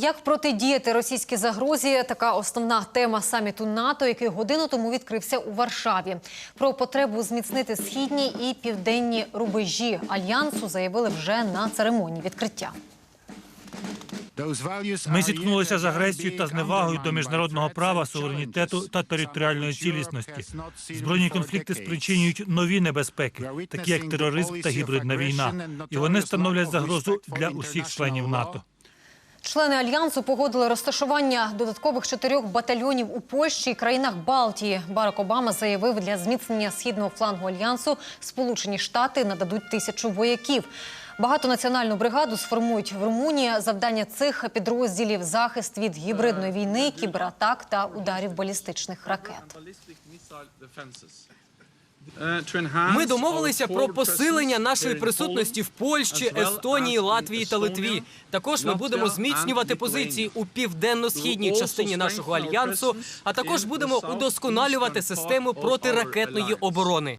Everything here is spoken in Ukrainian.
Як протидіяти російській загрозі? Така основна тема саміту НАТО, який годину тому відкрився у Варшаві. Про потребу зміцнити східні і південні рубежі альянсу заявили вже на церемонії відкриття. Ми зіткнулися з агресією та зневагою до міжнародного права, суверенітету та територіальної цілісності. Збройні конфлікти спричинюють нові небезпеки, такі як тероризм та гібридна війна, і вони становлять загрозу для усіх членів НАТО. Члени альянсу погодили розташування додаткових чотирьох батальйонів у Польщі і країнах Балтії. Барак Обама заявив, для зміцнення східного флангу альянсу Сполучені Штати нададуть тисячу вояків. Багатонаціональну бригаду сформують в Румунії. Завдання цих підрозділів захист від гібридної війни, кібератак та ударів балістичних ракет. Ми домовилися про посилення нашої присутності в Польщі, Естонії, Латвії та Литві. Також ми будемо зміцнювати позиції у південно-східній частині нашого альянсу, а також будемо удосконалювати систему протиракетної оборони.